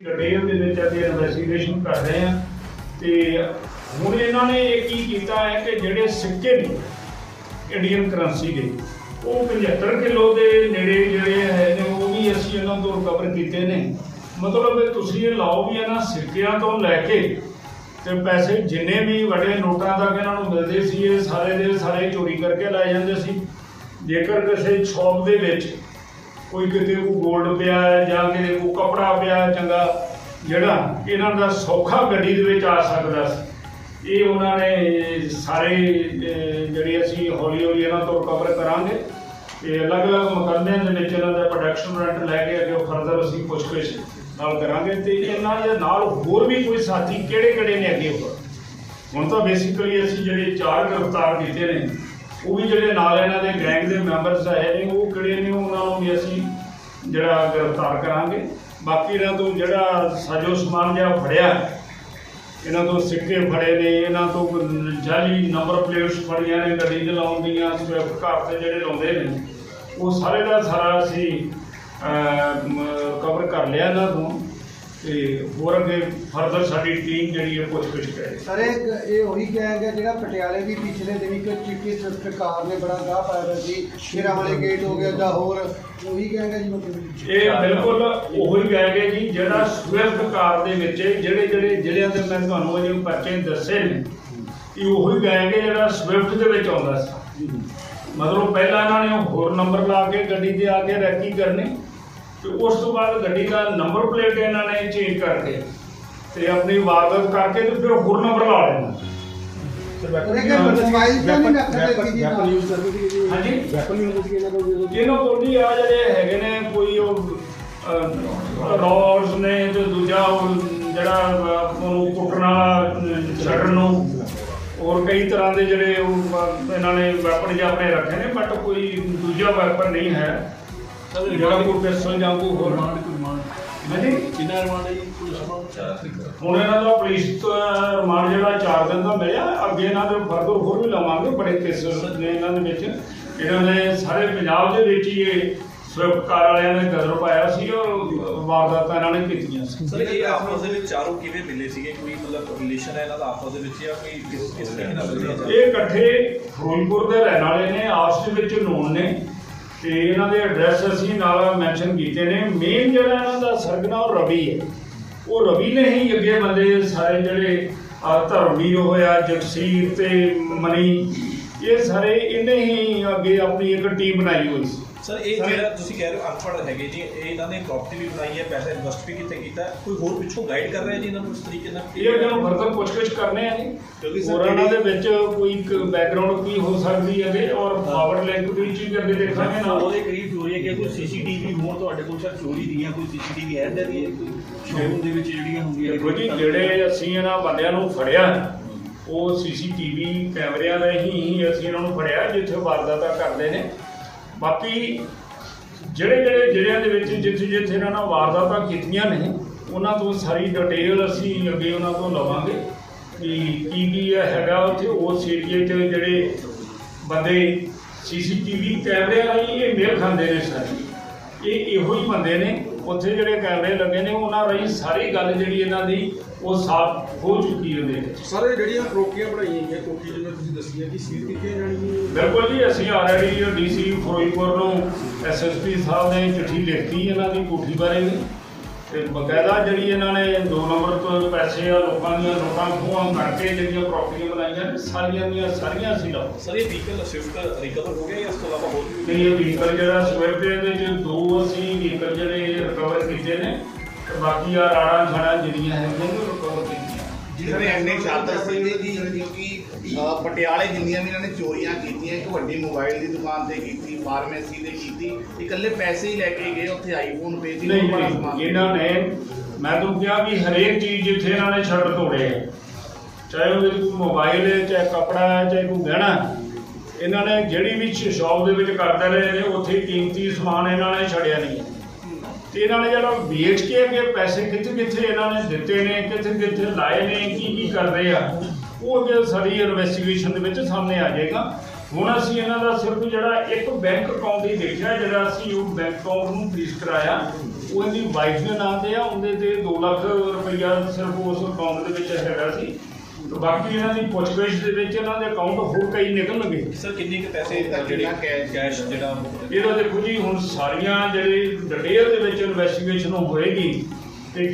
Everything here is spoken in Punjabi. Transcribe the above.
ਡਿਟੇਲ ਦੇ ਵਿੱਚ ਅਸੀਂ ਇਨਵੈਸਟੀਗੇਸ਼ਨ ਕਰ ਰਹੇ ਹਾਂ ਤੇ ਹੁਣ ਇਹਨਾਂ ਨੇ ਇਹ ਕੀ ਕੀਤਾ ਹੈ ਕਿ ਜਿਹੜੇ ਸਿੱਕੇ ਨੇ ਇੰਡੀਅਨ ਕਰੰਸੀ ਦੇ, ਉਹ 75 ਕਿਲੋ ਦੇ ਨੇੜੇ ਜਿਹੜੇ ਹੈ ਨੇ, ਉਹ ਵੀ ਅਸੀਂ ਇਹਨਾਂ ਤੋਂ ਰਿਕਵਰ ਕੀਤੇ ਨੇ। ਮਤਲਬ ਤੁਸੀਂ ਇਹ ਲਾਓ ਵੀ ਇਹਨਾਂ ਸਿੱਕਿਆਂ ਤੋਂ ਲੈ ਕੇ ਤੇ ਪੈਸੇ ਜਿੰਨੇ ਵੀ ਵੱਡੇ ਨੋਟਾਂ ਤੱਕ ਇਹਨਾਂ ਨੂੰ ਮਿਲਦੇ ਸੀ, ਇਹ ਸਾਰੇ ਦੇ ਸਾਰੇ ਚੋਰੀ ਕਰਕੇ ਲੈ ਜਾਂਦੇ ਸੀ। ਜੇਕਰ ਕਿਸੇ ਸ਼ੌਪ ਦੇ ਵਿੱਚ ਕੋਈ ਕਿਤੇ ਕੋ ਗੋਲਡ ਪਿਆ ਹੈ ਜਾਂ ਕਿਤੇ ਕੋ ਕਪੜਾ ਪਿਆ ਹੈ ਚੰਗਾ, ਜਿਹੜਾ ਇਹਨਾਂ ਦਾ ਸੌਖਾ ਗੱਡੀ ਦੇ ਵਿੱਚ ਆ ਸਕਦਾ ਸੀ। ਇਹ ਉਹਨਾਂ ਨੇ ਸਾਰੇ ਜਿਹੜੇ ਅਸੀਂ ਹੌਲੀ ਹੌਲੀ ਇਹਨਾਂ ਤੋਂ ਰਿਕਵਰ ਕਰਾਂਗੇ। ਤੇ ਅਲੱਗ-ਅਲੱਗ ਮੁਕੱਦਮਿਆਂ ਦੇ ਵਿੱਚ ਇਹਨਾਂ ਦਾ ਪ੍ਰੋਡਕਸ਼ਨ ਰੈਂਟ ਲੈ ਕੇ ਅੱਗੇ ਫਰਦਰ ਅਸੀਂ ਪੁੱਛਗਿੱਛ ਨਾਲ ਕਰਾਂਗੇ ਤੇ ਇਹਨਾਂ ਦੇ ਨਾਲ ਹੋਰ ਵੀ ਕੋਈ ਸਾਥੀ ਕਿਹੜੇ-ਕਿਹੜੇ ਨੇ ਅੱਗੇ ਹੋਰ? ਹੁਣ ਤਾਂ ਬੇਸਿਕਲੀ ਅਸੀਂ ਜਿਹੜੇ ਚਾਰ ਗ੍ਰਿਫਤਾਰ ਕੀਤੇ ਨੇ ਉਹ ਵੀ ਜਿਹੜੇ ਨਾਲ ਇਹਨਾਂ ਦੇ ਗੈਂਗ ਦੇ ਮੈਂਬਰਸ ਆਏ ਨੇ, ਉਹ ਕਿਹੜੇ ਨੇ, ਉਹਨਾਂ ਨੂੰ ਵੀ ਅਸੀਂ ਜਿਹੜਾ ਗ੍ਰਿਫਤਾਰ ਕਰਾਂਗੇ। ਬਾਕੀ ਇਹਨਾਂ ਤੋਂ ਜਿਹੜਾ ਸਾਜੋ ਸਮਾਨ ਜਿਹੜਾ ਫੜਿਆ, ਇਹਨਾਂ ਤੋਂ ਸਿੱਕੇ ਫੜੇ ਨੇ, ਇਹਨਾਂ ਤੋਂ ਜਾਲੀ ਨੰਬਰ ਪਲੇਟਸ ਫੜੀਆਂ ਨੇ, ਗੱਡੀ ਚਲਾਉਣ ਦੀਆਂ, ਸਵਿਫਟ ਕਾਰ ਤੇ ਜਿਹੜੇ ਲਾਉਂਦੇ ਨੇ, ਉਹ ਸਾਰੇ ਦਾ ਸਾਰਾ ਅਸੀਂ ਕਵਰ ਕਰ ਲਿਆ ਇਹਨਾਂ ਤੋਂ। ਤੇ ਹੋਰ ਅੱਗੇ ਫਰਦਰ ਸਾਡੀ ਟੀਮ ਜਿਹੜੀ ਹੈ ਪੁੱਛਗਿੱਛ ਕਰੇ ਸਰ ਇਹ ਇਹ ਉਹੀ ਗੈਂਗ ਹੈ ਜਿਹੜਾ ਪਟਿਆਲੇ ਵੀ ਪਿਛਲੇ ਦਿਨੀ ਕਿ ਚਿੱਟੀ ਸਵਿਫਟ ਕਾਰ ਨੇ ਬੜਾ ਗਾਹ ਪਾਇਆ ਹੋਇਆ ਸੀ ਸ਼ੇਰਾਂ ਵਾਲੇ ਗੇਟ ਹੋ ਗਿਆ ਜਾਂ ਹੋਰ ਉਹੀ ਗੈਂਗ ਹੈ ਜੀ ਮਤਲਬ ਇਹ ਬਿਲਕੁਲ ਉਹੀ ਗੈਂਗ ਹੈ ਜੀ ਜਿਹੜਾ ਸਵਿਫਟ ਕਾਰ ਦੇ ਵਿੱਚ ਜਿਹੜੇ ਜਿਹੜੇ ਜ਼ਿਲ੍ਹਿਆਂ ਦੇ ਮੈਂ ਤੁਹਾਨੂੰ ਅਜੇ ਪਰਚੇ ਦੱਸੇ ਨੇ ਕਿ ਉਹੀ ਗੈਂਗ ਹੈ ਜਿਹੜਾ ਸਵਿਫਟ ਦੇ ਵਿੱਚ ਆਉਂਦਾ ਸੀ। ਮਤਲਬ ਪਹਿਲਾਂ ਇਹਨਾਂ ਨੇ ਉਹ ਹੋਰ ਨੰਬਰ ਲਾ ਕੇ ਗੱਡੀ ਤੇ ਆ ਕੇ ਰੈਕੀ ਕਰਨੀ। ਤੇ ਉਸ ਤੋਂ ਬਾਅਦ ਗੱਡੀ ਦਾ ਨੰਬਰ ਪਲੇਟ ਇਹਨਾਂ ਨੇ ਚੇਂਜ ਕਰਕੇ ਤੇ ਆਪਣੀ ਵਾਰਦਾਤ ਕਰਕੇ ਤੇ ਫਿਰ ਹੋਰ ਨੰਬਰ ਲਾ ਲੈਣਾ ਜੀ। ਜੀ ਇਹਨਾਂ ਕੋਲ ਜੀ ਆ ਜਿਹੜੇ ਹੈਗੇ ਨੇ ਕੋਈ ਉਹ ਰੋਡਸ ਨੇ ਤੇ ਦੂਜਾ ਉਹ ਜਿਹੜਾ ਉਹਨੂੰ ਕੁੱਟਣਾ ਛੱਡਣ ਨੂੰ। ਔਰ ਕਈ ਤਰ੍ਹਾਂ ਦੇ ਜਿਹੜੇ ਉਹ ਇਹਨਾਂ ਨੇ ਵੈਪਨ ਜਿਹਾ ਆਪਣੇ ਰੱਖੇ ਨੇ ਬਟ ਕੋਈ ਦੂਜਾ ਵੈਪਨ ਨਹੀਂ ਹੈ। ਜਿਹੜਾ ਕੋਈ ਪਿਸਟਲ ਜਾਂ ਕੋਈ ਹੋਰ ਰਿਮਾਂਡ ਕੋਈ ਰਿਮਾਂਡ। ਹਾਂਜੀ ਕਿੰਨਾ ਰਿਮਾਂਡ ਹੈ ਜੀ? ਪੁਲਿਸ ਰਿਮਾਂਡ ਹੁਣ ਇਹਨਾਂ ਦਾ ਪੁਲਿਸ ਰਿਮਾਂਡ ਜਿਹੜਾ 4 ਦਿਨ ਦਾ ਮਿਲਿਆ ਅੱਗੇ ਇਹਨਾਂ ਦੇ ਫਰਦਰ ਹੋਰ ਵੀ ਲਵਾਂਗੇ ਬੜੇ ਕੇਸਸ ਨੇ ਇਹਨਾਂ ਦੇ ਵਿੱਚ। ਇਹਨਾਂ ਨੇ ਸਾਰੇ ਪੰਜਾਬ ਦੇ ਵਿੱਚ ਹੀ ਇਹ ਸਵਿਫਟ ਕਾਰ ਵਾਲਿਆਂ ਨੇ ਗਦਰ ਪਾਇਆ ਸੀ ਔਰ ਵਾਰਦਾਤਾਂ ਇਹਨਾਂ ਨੇ ਕੀਤੀਆਂ ਸੀ। ਸਰ ਇਹ ਆਪਸ ਦੇ ਵਿੱਚ ਚਾਰੋਂ ਕਿਵੇਂ ਮਿਲੇ ਸੀਗੇ? ਕੋਈ ਮਤਲਬ ਰਿਲੇਸ਼ਨ ਹੈ ਇਹਨਾਂ ਦਾ ਆਪਸ ਦੇ ਵਿੱਚ ਜਾਂ ਕੋਈ ਕਿਸ ਕਿਸ ਤਰੀਕੇ ਨਾਲ ਇਹ ਇਕੱਠੇ ਫਿਰੋਜ਼ਪੁਰ ਦੇ ਰਹਿਣ ਵਾਲੇ ਨੇ ਆਪਸ ਦੇ ਵਿੱਚ ਨੋਨ ਨੇ। ਤੇ ਇਹਨਾਂ ਦੇ ਐਡਰੈਸ ਅਸੀਂ ਨਾਲ ਮੈਂਸ਼ਨ ਕੀਤੇ ਨੇ। ਮੇਨ ਜਿਹੜਾ ਇਹਨਾਂ ਦਾ ਸਰਗਨਾ ਉਹ ਰਵੀ ਹੈ। ਉਹ ਰਵੀ ਨੇ ਹੀ ਅੱਗੇ ਬੰਦੇ ਸਾਰੇ ਜਿਹੜੇ ਆਹ ਧਰਮਵੀਰ ਹੋਇਆ, ਜਗਸੀਰ ਤੇ ਮਨੀ, ਇਹ ਸਾਰੇ ਇਹਨੇ ਹੀ ਅੱਗੇ ਆਪਣੀ ਇੱਕ ਟੀਮ ਬਣਾਈ ਹੋਈ ਸੀ। ਸਰ ਇਹ ਜਿਹੜਾ ਤੁਸੀਂ ਕਹਿ ਰਹੇ ਹੋ ਅਨਪੜ੍ਹ ਹੈਗੇ ਜੀ ਇਹ ਇਹਨਾਂ ਨੇ ਪ੍ਰਾਪਰਟੀ ਵੀ ਬਣਾਈ ਹੈ ਪੈਸਾ ਇਨਵੈਸਟ ਵੀ ਕਿਤੇ ਕੀਤਾ। ਕੋਈ ਹੋਰ ਪਿੱਛੋਂ ਗਾਈਡ ਕਰ ਰਿਹਾ ਜੀ ਇਹਨਾਂ ਨੂੰ ਇਸ ਤਰੀਕੇ ਨਾਲ? ਇਹ ਅੱਗੇ ਨੂੰ ਫਰਦਰ ਪੁੱਛਗਿੱਛ ਕਰਨੇ ਆ ਕਿਉਂਕਿ ਜੀ ਸਰ ਹੋਰ ਇਹਨਾਂ ਦੇ ਵਿੱਚ ਕੋਈ ਬੈਕਗ੍ਰਾਉਂਡ ਕੀ ਹੋ ਸਕਦੀ ਹੈ ਔਰ ਪਾਵਰ ਲਿੰਕ ਵੀ ਚੀਜ਼ ਅੱਗੇ ਦੇਖਾਂਗੇ ਨਾਲ ਉਹਦੇ ਕਰੀਬ ਚੋਰੀ ਹੈ ਕਿ ਕੋਈ ਸੀਸੀਟੀਵੀ ਹੋਰ ਤੁਹਾਡੇ ਕੋਲ ਸਰ ਚੋਰੀ ਦੀਆਂ ਕੋਈ ਸੀਸੀਟੀਵੀ ਹੈ ਇੱਦਾਂ ਦੀ ਸ਼ੋਰੂਮ ਦੇ ਵਿੱਚ ਜਿਹੜੀਆਂ ਹੁੰਦੀਆਂ ਦੇਖੋ ਜੀ ਜਿਹੜੇ ਅਸੀਂ ਇਹਨਾਂ ਬੰਦਿਆਂ ਨੂੰ ਫੜਿਆ ਉਹ ਸੀਸੀਟੀਵੀ ਕੈਮਰਿਆਂ ਰਾਹੀਂ ਹੀ ਅਸੀਂ ਇਹਨਾਂ ਨੂੰ ਫੜਿਆ ਜਿੱਥੇ ਵਾਰਦਾਤਾਂ ਕਰਦੇ ਨੇ। ਬਾਕੀ ਜਿਹੜੇ ਜਿਹੜੇ ਜ਼ਿਲ੍ਹਿਆਂ ਦੇ ਵਿੱਚ ਜਿੱਥੇ ਜਿੱਥੇ ਇਹਨਾਂ ਨਾਲ ਵਾਰਦਾਤਾਂ ਕੀਤੀਆਂ ਨੇ, ਉਹਨਾਂ ਤੋਂ ਸਾਰੀ ਡਿਟੇਲ ਅਸੀਂ ਅੱਗੇ ਉਹਨਾਂ ਤੋਂ ਲਵਾਂਗੇ ਕਿ ਕੀ ਕੀ ਹੈਗਾ ਉੱਥੇ। ਉਸ ਏਰੀਏ 'ਚ ਜਿਹੜੇ ਬੰਦੇ ਸੀਸੀਟੀਵੀ ਕੈਮਰੇ ਰਾਹੀਂ ਇਹ ਮੇਲ ਖਾਂਦੇ ਨੇ ਸਾਰੇ। ਇਹ ਇਹੋ ਹੀ ਬੰਦੇ ਨੇ ਉੱਥੇ ਜਿਹੜੇ ਕੈਮਰੇ ਲੱਗੇ ਨੇ ਉਹਨਾਂ ਰਾਹੀਂ ਸਾਰੀ ਗੱਲ ਜਿਹੜੀ ਇਹਨਾਂ ਦੀ ਉਹ ਸਾਫ਼ ਹੋ ਚੁੱਕੀ ਉਹਦੇ ਵਿੱਚ ਸਰ ਜਿਹੜੀਆਂ ਟਰੋਕੀਆਂ ਬਣਾਈਆਂ ਗਈਆਂ ਕੋਠੀ ਜਿਵੇਂ ਤੁਸੀਂ ਦੱਸੀ ਹੈ ਕਿ ਸੀਲ ਕੀਤੀਆਂ ਜਾਣਗੀਆਂ ਬਿਲਕੁਲ ਜੀ ਅਸੀਂ ਆਲਰੇਡੀ ਡੀਸੀ ਫਿਰੋਜ਼ਪੁਰ ਨੂੰ ਐਸਐਸਪੀ ਸਾਹਿਬ ਨੇ ਚਿੱਠੀ ਲਿਖਤੀ ਇਹਨਾਂ ਦੀ ਕੋਠੀ ਬਾਰੇ ਵੀ। ਤੇ ਬਕਾਇਦਾ ਜਿਹੜੀ ਇਹਨਾਂ ਨੇ 2 ਨੰਬਰ ਤੋਂ ਪੈਸੇ ਆ ਲੋਕਾਂ ਦੀਆਂ ਨੋਟਾਂ ਖੋਹਾਂ ਕਰਕੇ ਜਿਹੜੀਆਂ ਪ੍ਰਾਪਰਟੀਆਂ ਬਣਾਈਆਂ ਨੇ ਸਾਰੀਆਂ ਦੀਆਂ ਸਾਰੀਆਂ ਅਸੀਂ ਲਾਓ ਸਰ ਇਹ ਵਹੀਕਲ ਸਵਿਫਟ ਰਿਕਵਰ ਹੋ ਗਿਆ ਇਸ ਤੋਂ ਇਲਾਵਾ ਹੋਰ ਵੀ ਤੇ ਇਹ ਵਹੀਕਲ ਜਿਹੜਾ ਸਵਿਫਟ ਦੇ ਵਿੱਚ ਦੋ ਅਸੀਂ ਵਹੀਕਲ ਜਿਹੜੇ ਰਿਕਵਰ ਕੀਤੇ ਨੇ ਤੇ ਬਾਕੀ ਆ ਰਾੜਾਂ ਖਾਣਾ ਜਿਹੜੀਆਂ ਹੈਗੀਆਂ ਉਹ ਰਿਕਵਰ ਕੀਤੀਆਂ ਜਿਹਨੇ ਐਨੇ ਸ਼ਾਤਰ ਸੀਗੇ ਜੀ ਕਿਉਂਕਿ ਅਹ, ਪਟਿਆਲੇ ਜਿੰਨੀਆਂ ਵੀ ਇਹਨਾਂ ਨੇ ਚੋਰੀਆਂ ਕੀਤੀਆਂ ਇੱਕ ਵੱਡੀ ਮੋਬਾਈਲ ਦੀ ਦੁਕਾਨ ਤੇ ਕੀਤੀ ਫਾਰਮੇਸੀ ਤੇ ਕੀਤੀ ਇਕੱਲੇ ਪੈਸੇ ਹੀ ਲੈ ਕੇ ਗਏ ਉੱਥੇ ਆਈਫੋਨ ਪੇ ਸੀ ਨਹੀਂ ਬੜਾ ਨਹੀਂ ਸਮਾਨ ਇਹਨਾਂ ਨੇ ਮੈਂ ਤੁਹਾਨੂੰ ਕਿਹਾ ਵੀ ਹਰੇਕ ਚੀਜ਼ ਜਿੱਥੇ ਇਹਨਾਂ ਨੇ ਛੱਡ ਤੋੜੇ ਆ ਚਾਹੇ ਉਹਦੇ ਵਿੱਚ ਕੋਈ ਮੋਬਾਈਲ ਹੈ ਚਾਹੇ ਕਪੜਾ ਹੈ ਚਾਹੇ ਕੋਈ ਗਹਿਣਾ ਹੈ। ਇਹਨਾਂ ਨੇ ਜਿਹੜੀ ਵੀ ਸ਼ੌਪ ਦੇ ਵਿੱਚ ਕਰਦੇ ਰਹੇ ਨੇ ਉੱਥੇ ਕੀਮਤੀ ਸਮਾਨ ਇਹਨਾਂ ਨੇ ਛੱਡਿਆ ਨਹੀਂ ਹੈ। ਤੇ ਇਹਨਾਂ ਨੇ ਜਿਹੜਾ ਵੇਚ ਕੇ ਅੱਗੇ ਪੈਸੇ ਕਿੱਥੇ ਕਿੱਥੇ ਇਹਨਾਂ ਨੇ ਦਿੱਤੇ ਨੇ, ਕਿੱਥੇ ਕਿੱਥੇ ਲਾਏ ਨੇ, ਕੀ ਕੀ ਕਰਦੇ ਆ, ਉਹ ਅੱਗੇ ਸਾਡੀ ਇਨਵੈਸਟੀਗੇਸ਼ਨ ਦੇ ਵਿੱਚ ਸਾਹਮਣੇ ਆ ਜਾਏਗਾ। ਹੁਣ ਅਸੀਂ ਇਹਨਾਂ ਦਾ ਸਿਰਫ ਜਿਹੜਾ ਇੱਕ ਬੈਂਕ ਅਕਾਊਂਟ ਹੀ ਦੇਖਿਆ, ਜਿਹੜਾ ਅਸੀਂ ਉਹ ਬੈਂਕ ਅਕਾਊਂਟ ਨੂੰ ਫ੍ਰੀਜ਼ ਕਰਾਇਆ, ਉਹ ਇਹਦੀ ਵਾਈਫ ਦੇ ਨਾਂ ਤੇ ਆ, ਉਹਦੇ ਤੇ 2 ਲੱਖ ਰੁਪਈਆ ਸਿਰਫ ਉਸ ਅਕਾਊਂਟ ਦੇ ਵਿੱਚ ਹੈਗਾ ਸੀ। ਬਾਕੀ ਇਹਨਾਂ ਦੀ ਪੁੱਛਗਿੱਛ ਦੇ ਵਿੱਚ ਇਹਨਾਂ ਦੇ ਅਕਾਊਂਟ ਹੋਰ ਕਈ ਨਿਕਲਣਗੇ। ਸਰ ਕਿੰਨੇ ਕੁ ਪੈਸੇ ਜਿਹੜੇ ਕੈਸ਼ ਜਿਹੜਾ ਇਹਦਾ ਦੇਖੋ ਜੀ ਹੁਣ ਸਾਰੀਆਂ ਜਿਹੜੇ ਡਿਟੇਲ ਦੇ ਵਿੱਚ ਇਨਵੈਸਟੀਗੇਸ਼ਨ ਹੋਏਗੀ ਤੇ